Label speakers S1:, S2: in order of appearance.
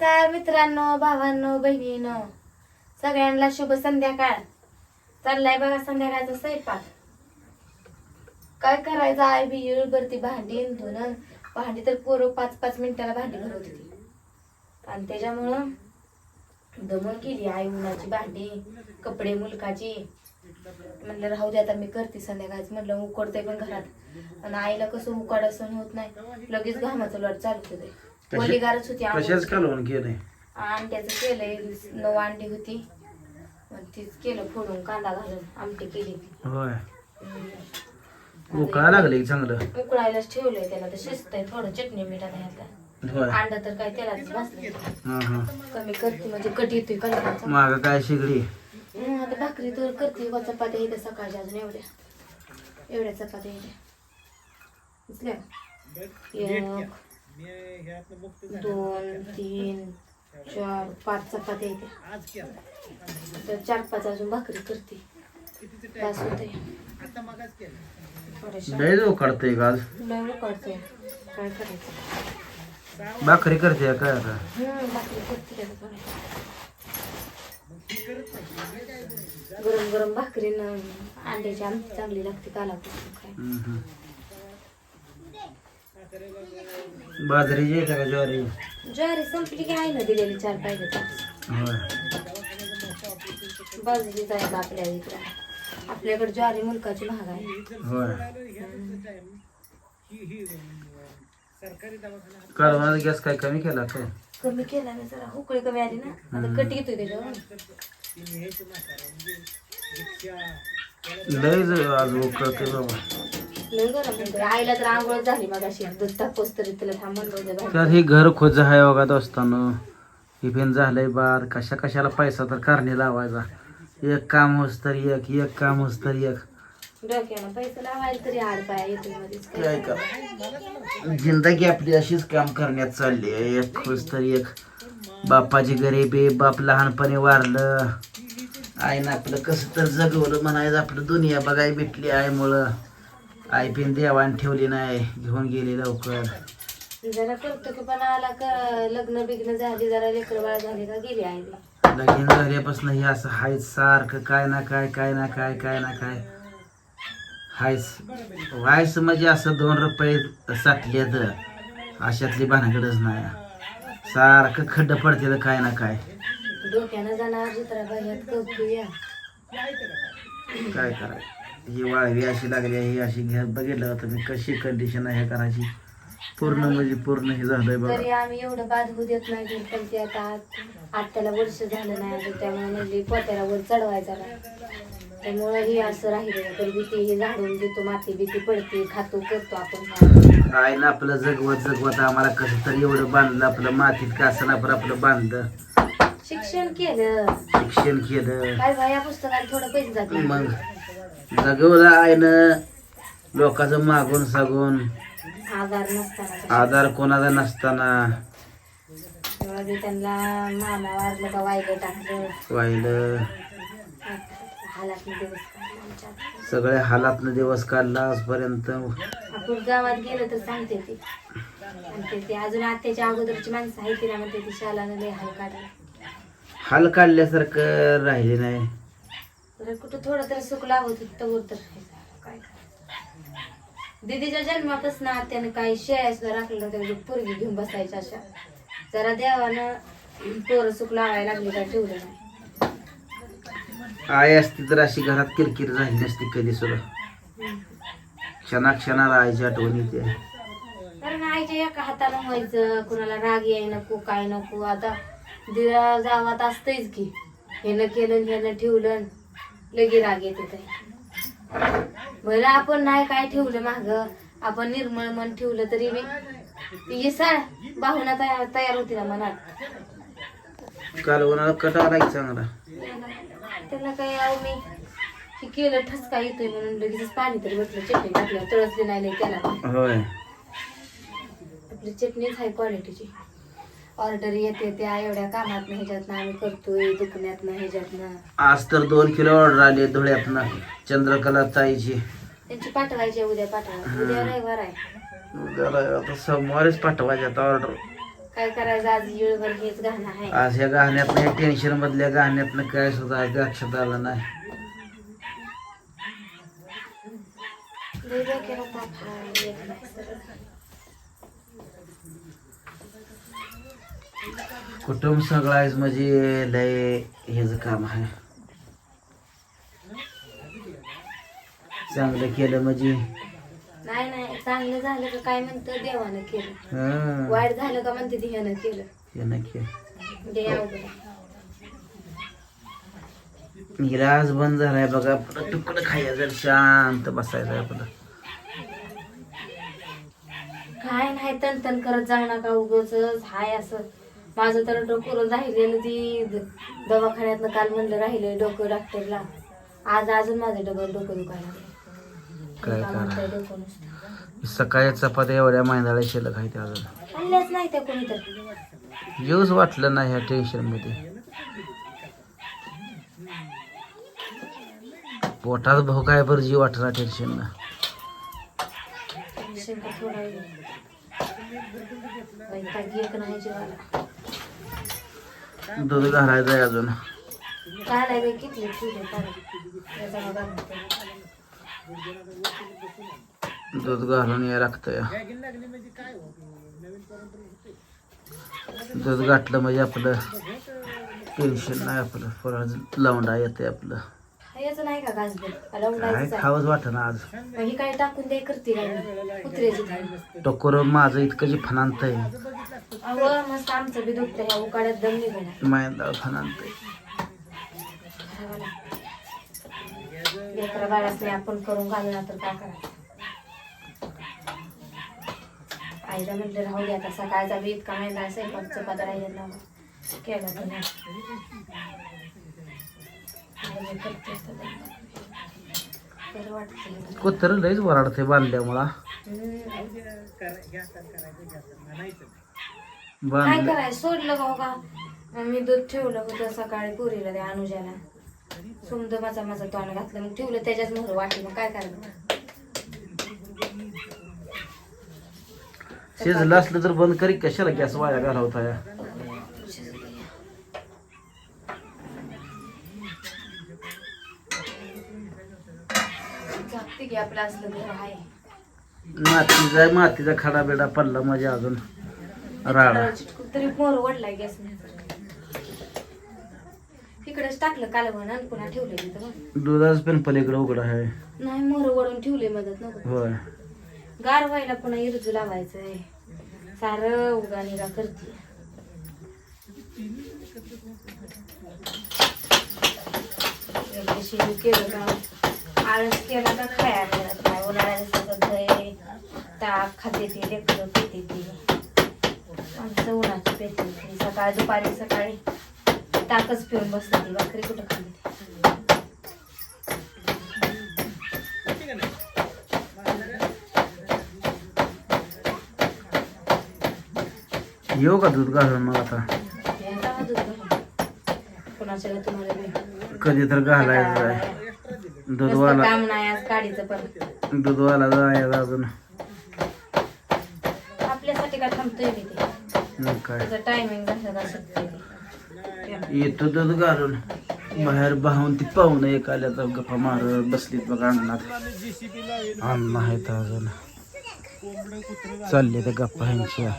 S1: काय मित्रांनो भावांनो बहिणीनो? सगळ्यांना शुभ संध्याकाळ. चाललाय बघा संध्याकाळचा स्वयंपाक. काय करायचं आई बी? भरती भांडी धुणं भांडी तर पोरं पाच पाच मिनिटाला भांडी भरत होती. आणि त्याच्यामुळं दमून केली आई उन्हाची भांडी कपडे मुलकाची. म्हणलं राहू दे आता मी करते संध्याकाळच. म्हटलं उकडते पण घरात. आणि आईला कसं उकाड असं होत नाही. लगेच घामाचं लढ चालू होते वलीगारच होती आंघोळ.
S2: कशाच कालवण केलंय?
S1: अंड्याचं केलंय नऊ अंडी होती. मग तीच केलं फोडून कांदा घालून आमटी केली
S2: होय.
S1: हम्म.
S2: उकळा लागले चांगलं.
S1: उकळायलाच ठेवलंय त्याला तर शिजतंय थोडं चटणी मीठ
S2: होय.
S1: अंडा तर काय भाजलं
S2: हा हा.
S1: कमी करते म्हणजे कट येतोय कणकाचा
S2: माग काय शिगडी?
S1: हम्म, आता भाकरी तर करते व चपात्या इथे सकाळच्या अजून एवढ्या. एवढ्या चपात्या इथे दिसल्या? एक दोन तीन चार पाच चपात्या इथे तर चार पाच अजून भाकरी करते. बस होते.
S2: लय उकडतंय का आज?
S1: लय उकडते काय करायचं?
S2: भाकरी करते काय आता?
S1: भाकरी करते. गरम गरम भाकरीनं अंड्याची आमटी चांगली लागते कालापूर काय
S2: बाजरीची आहे का ज्वारी?
S1: ज्वारी संपली की आहे ना दिलेली चार पाहिजे आहे का आपल्या इकडं. आपल्याकडे ज्वारी मुलकाची महाग आहे.
S2: होय. गॅस काय कमी केला काय?
S1: कमी केला ना जरा. उकळी कमी आली ना. आता कट येतोय त्याच्यावर.
S2: लय ज- आज उकळते बाबा.
S1: गरम. आईला तर आंघोळ झाली मग अशी दूध तापोस तरी तिला थांबून होतं बाहेर.
S2: तर हे घर खोज आहे बघा दोस्तानं. टिफिन झालंय बार. कशा कशाला पैसा तर कारणी लावायचा. एक काम होस तर एक एक काम होस तर एक.
S1: डोक्यानं पैसे लावायला तरी आड पाया येतोय मध्येच.
S2: काय का जिंदगी आपली अशीच काम करण्यात चालली आहे. एक खुश तर एक. बापाची गरिबी बाप लहानपणी वारलं. आईनं आपलं कसं तर जगवलं म्हणायचं. आपलं दुनिया बघाय भेटली आईमुळं. आई पिन देवान ठेवली नाही घेऊन गेली लवकर.
S1: जरा करतो की पण आला का लग्न बिग्न झाली जरा लेकर बाळ झाली का गेली आई
S2: लगीन झाल्यापासून हे असं हायच सारखं काय ना काय काय ना काय काय ना काय. हायच व्हायचं म्हणजे असं दोन रुपये साठलेत अशातली भानगडच नाही. सारखं खड्ड पडते काय ना काय.
S1: डोक्यानं जाणार
S2: काय करायचं? ही वाळवी अशी लागली आहे, ही अशी घ्या बघितलं होतं मी कशी कंडिशन आहे घराची पूर्ण म्हणजे पूर्ण हे झालंय बघा.
S1: तरी आम्ही एवढं बाद होऊ देत नाही पण ते आता आत- आत्याला वर्ष झालं नाही अजून त्यामुळे म्हणली पोत्याला वर चढवायचा नाही. त्यामुळे हे असं राहिलं तर भीती हे झाडून देतो माती भीती पडते खातो करतो आपण.
S2: आईनं आपलं जगवत जगवत आम्हाला कसं तरी एवढं बांधलं आपलं मातीत का असं आपण आपलं बांधलं.
S1: शिक्षण केलं.
S2: शिक्षण केलं.
S1: काय बा या पुस्तकाला थोडं पैसे जाते.
S2: मग जगवलं आईनं लोकांचं मागून सागून
S1: आधार नसताना.
S2: आधार कोणाचा नसताना
S1: तेव्हा बी त्यांना मामा वारलं का वायलं टाकलं.
S2: वाहिलं
S1: हालात दिवस काढले आमच्या.
S2: सगळ्या हालातनं दिवस काढला आजपर्यंत.
S1: आपण गावात गेलं तर सांगते ती. आणि ते- ते अजून आत्याच्या अगोदरची माणसं आहे तिला म्हणते ती शालानं लय हाल काढला.
S2: हाल काढल्यासारखं राहिले नाही.
S1: कुठं थोडं तरी सुख लागत तवर तर काय. दीदीच्या जन्मापासून आत्यानं काही शेळ्या सुद्धा राखलं नव्हत्या पोरगी घेऊन बसायच्या अशा. जरा देवानं पोरं सुख लावायला लागली काय ठेवलं नाही.
S2: आई असती तर अशी घरात किरकिर झाली नसती कधी सुद्धा. क्षणा क्षणाला आईची आठवण येते.
S1: कारण आईच्या एका हातानं व्हायचं कुणाला राग याय नको काय नको. आता दिरा जावात असतंच की हेनं केलं हेनं ठेवलं. लगे राग येते बरं आपण नाही काय ठेवलं माग. आपण निर्मळ मन ठेवलं तरी मी येसाळ भावना तयार तयार होती ना मनात.
S2: कालवणाला कटाळा लागला चांगला?
S1: त्याला काय अहो मी? हे केलं ठसका येतोय म्हणून लगेच पाणी तरी बसलं चटणी टाकलं तळसली नाही त्याला
S2: होय.
S1: आपली चटणीच आहे क्वालिटीची ऑर्डर येते त्या एवढ्या कामात ह्याच्यातनं आम्ही करतोय दुखण्यातनं ह्याच्यातनं.
S2: आज तर दोन किलो ऑर्डर आली धुळ्यातनं. चंद्रकला ताईची.
S1: त्यांची पाठवायची आहे उद्या पाठवा. उद्या रविवार आहे.
S2: जरा आता सोमवारीच पाठवायची आता ऑर्डर.
S1: काय करायचं आज येळभर हेच गाणं आहे.
S2: आज या गाण्यातनं टेन्शन मधल्या गाण्यातनं काय सुद्धा लक्षात आलं नाही.
S1: लय डोक्याला ताप आहे, येत नाही
S2: कुटुंब सगळाच म्हणजे लय हेच काम आहे. चांगलं केलं म्हणजे.
S1: नाही नाही चांगलं झालं का काय म्हणतं देवानं केलं.
S2: हं,
S1: वाईट झालं का म्हणते ह्यानं केलं.
S2: हे नक्की
S1: म्हणजे अवघड आहे.
S2: गिलास बंद झालाय बघा आपलं तुकडं खायचं शांत बसायचं आपलं
S1: काय नाही तणतण करत जाऊ नका उगच हाय असं. माझं तर डोकं राहिलेलं ती द- दवाखान्यातनं काल म्हणलं राहिलं डोकं डॉक्टरला. आज अजून माझं डबल डोकं दुखायला.
S2: काय करा?
S1: डोकं नुसतं.
S2: सकाळी चपात्या एवढ्या मैदाला शिल्लक आहे त्या अजून.
S1: खाल्ल्याच नाही त्या कोणी तर
S2: जीवच वाटलं नाही ह्या टेन्शनमध्ये. पोटात भाऊ काय बरं जीव वाटणार टेन्शन ना.
S1: शंका थोडा वेळ. वैताग एक नाही जीवाला.
S2: दूध घालायचं आहे अजून. दूध घालून या लागतं दूध गाठलं म्हणजे आपलं टेन्शन नाही आपलं. परत लावून येते आपलं.
S1: नाही का
S2: काय. खावंच वाटत ना आज.
S1: ही काय टाकून करते
S2: टोकर माझं इतकं जे फनांत आहे
S1: अहो मस्त आमचं बी दुखतं ह्या उकाड्यात दम निघाला
S2: मायंदा फनांत आहे
S1: लेकरा बाळाच नाही आपण करून घालणार तर काय करायचं? आईला म्हटलं राहू दे आता सकाळचा बी इतका महिना चपाता राहिला ना केला तर नाही. करते. बरं वाटतं
S2: कुत्र लईच वराडते बांधल्यामुळा.
S1: हम्म. काय
S2: बांधलं
S1: करायचं? सोडलं का? मग मी दूध ठेवलं होतं सकाळी पुरीला त्या अनुजाला. सुमद माझा माझा तोंड घातलं. मग ठेवलं त्याच्याच मोहर वाटी. मग काय करायचं?
S2: शिजलं असलं तर बंद करी. कशाला गॅस वाया घालवता या
S1: जागते की आपलं असलं घर आहे.
S2: मातीचा मातीचा खडा बिडा पडला म्हणजे अजून.
S1: तरी मोर ओढलाय गॅस इकडेच टाकलं काल म्हणून पुन्हा ठेवले तिथं.
S2: दुधाच पण पलीकडे उघड आहे.
S1: नाही मोर ओढून ठेवले मदत नको.
S2: होय.
S1: गार व्हायला पुन्हा इरजू लावायचं आहे सारं उगा निगा करते केलं का? आळस केला का? खायला मिळत नाही. उन्हाळ्यात सगळं ताक खाते ते लेकरं पिते ते. आमचं उन्हाची ती सकाळी दुपारी सकाळी ताकच पिऊन बसते ती. भाकरी कुठं खाली
S2: येऊ का दूध घालून मग आता. कधी तर घालायचं दूधवाला
S1: काम नाही आज पण.
S2: दूधवाला जायचं अजून.
S1: आपल्यासाठी काय थांबतोय मी ते?
S2: मग काय
S1: त्याचं टायमिंग.
S2: येतो दूध घालून. बाहेर भाऊन ती पाहून एक आल्या तर गप्पा मारत बसलीत बघा अंगणात. अन्न आहेत अजून. चालले त्या गप्पा ह्यांच्या.